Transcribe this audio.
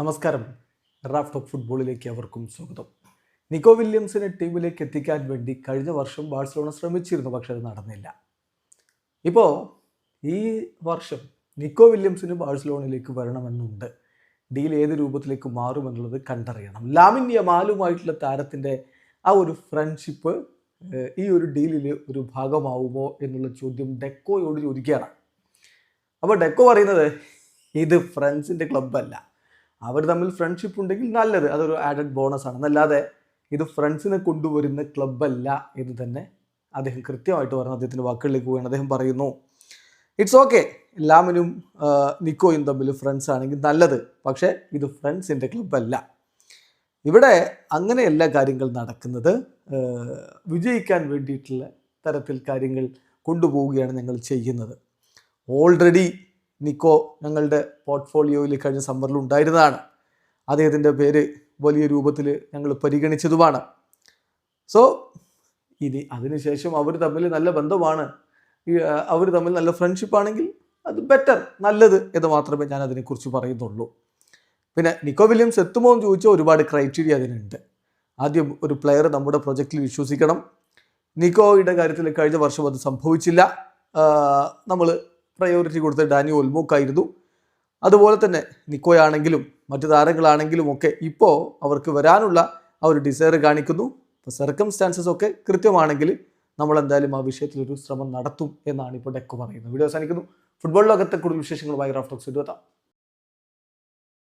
നമസ്കാരം. Raft of ഫുട്ബോളിലേക്ക് അവർക്കും സ്വാഗതം. നിക്കോ വില്യംസിനെ ടീമിലേക്ക് എത്തിക്കാൻ വേണ്ടി കഴിഞ്ഞ വർഷം ബാഴ്സലോണ ശ്രമിച്ചിരുന്നു പക്ഷെ അത് നടന്നില്ല. ഇപ്പോൾ ഈ വർഷം നിക്കോ വില്യംസിന് ബാഴ്സലോണയിലേക്ക് വരണമെന്നുണ്ട്. ഡീൽ ഏത് രൂപത്തിലേക്ക് മാറുമെന്നുള്ളത് കണ്ടറിയണം. ലാമിൻ യമാലുമായിട്ടുള്ള താരത്തിന്റെ ആ ഒരു ഫ്രണ്ട്ഷിപ്പ് ഈ ഒരു ഡീലിൽ ഒരു ഭാഗമാവുമോ എന്നുള്ള ചോദ്യം ഡെക്കോയോട് ചോദിക്കുകയാണ്. അപ്പോൾ ഡെക്കോ പറയുന്നത് ഇത് ഫ്രണ്ട്സിന്റെ ക്ലബ്ബല്ല. അവർ തമ്മിൽ ഫ്രണ്ട്ഷിപ്പ് ഉണ്ടെങ്കിൽ നല്ലത്. അതൊരു ആഡഡ് ബോണസ് ആണ്. എന്നല്ലാതെ ഇത് ഫ്രണ്ട്സിനെ കൊണ്ടുവരുന്ന ക്ലബ്ബല്ല എന്ന് തന്നെ അദ്ദേഹം കൃത്യമായിട്ട് പറഞ്ഞു അദ്ദേഹത്തിന്റെ വാക്കുകളിലേക്ക് പോവുകയാണ്. അദ്ദേഹം പറയുന്നു ഇറ്റ്സ് ഓക്കെ ലാമിനും നിക്കോയും തമ്മിൽ ഫ്രണ്ട്സ് ആണെങ്കിൽ നല്ലത്. പക്ഷേ ഇത് ഫ്രണ്ട്സിന്റെ ക്ലബ്ബല്ല ഇവിടെ അങ്ങനെയല്ല കാര്യങ്ങൾ നടക്കുന്നത്. വിജയിക്കാൻ വേണ്ടിയിട്ടുള്ള തരത്തിൽ കാര്യങ്ങൾ കൊണ്ടുപോവുകയാണ് ഞങ്ങൾ ചെയ്യുന്നത്. ഓൾറെഡി നിക്കോ ഞങ്ങളുടെ പോർട്ട്ഫോളിയോയിൽ കഴിഞ്ഞ സമ്മറിൽ ഉണ്ടായിരുന്നതാണ്. അദ്ദേഹത്തിന്റെ പേര് വലിയ രൂപത്തിൽ ഞങ്ങൾ പരിഗണിച്ചതുമാണ്. സോ ഇനി അതിനുശേഷം അവർ തമ്മിൽ നല്ല ബന്ധമാണ്. അവർ തമ്മിൽ നല്ല ഫ്രണ്ട്ഷിപ്പ് ആണെങ്കിൽ അത് ബെറ്റർ നല്ലത് എന്ന് മാത്രമേ ഞാൻ അതിനെക്കുറിച്ച് പറയുന്നുള്ളൂ. പിന്നെ നിക്കോ വില്യംസ് എത്തുമോ എന്ന് ചോദിച്ചാൽ ഒരുപാട് ക്രൈറ്റീരിയ അതിനുണ്ട്. ആദ്യം ഒരു പ്ലെയർ നമ്മുടെ പ്രൊജക്റ്റിൽ വിശ്വസിക്കണം. നിക്കോയുടെ കാര്യത്തിൽ കഴിഞ്ഞ വർഷം അത് സംഭവിച്ചില്ല. നമ്മൾ പ്രയോറിറ്റി കൊടുത്ത് ഡാനി ഒൽമോക്കായിരുന്നു. അതുപോലെ തന്നെ നിക്കോയാണെങ്കിലും മറ്റു താരങ്ങളാണെങ്കിലും ഒക്കെ ഇപ്പോൾ അവർക്ക് വരാനുള്ള ആ ഒരു ഡിസയർ കാണിക്കുന്നു. അപ്പോൾ സർക്കംസ്റ്റാൻസസ് ഒക്കെ കൃത്യമാണെങ്കിൽ നമ്മൾ എന്തായാലും ആ വിഷയത്തിൽ ഒരു ശ്രമം നടത്തും എന്നാണ് ഇപ്പോൾ ഡെക്ക് പറയുന്നത്. വീഡിയോ അവസാനിക്കുന്നു. ഫുട്ബോൾ ലോകത്തെ കൂടുതൽ വിശേഷങ്ങളുമായി റാഫ്റ്റോക്സ് എത്താം.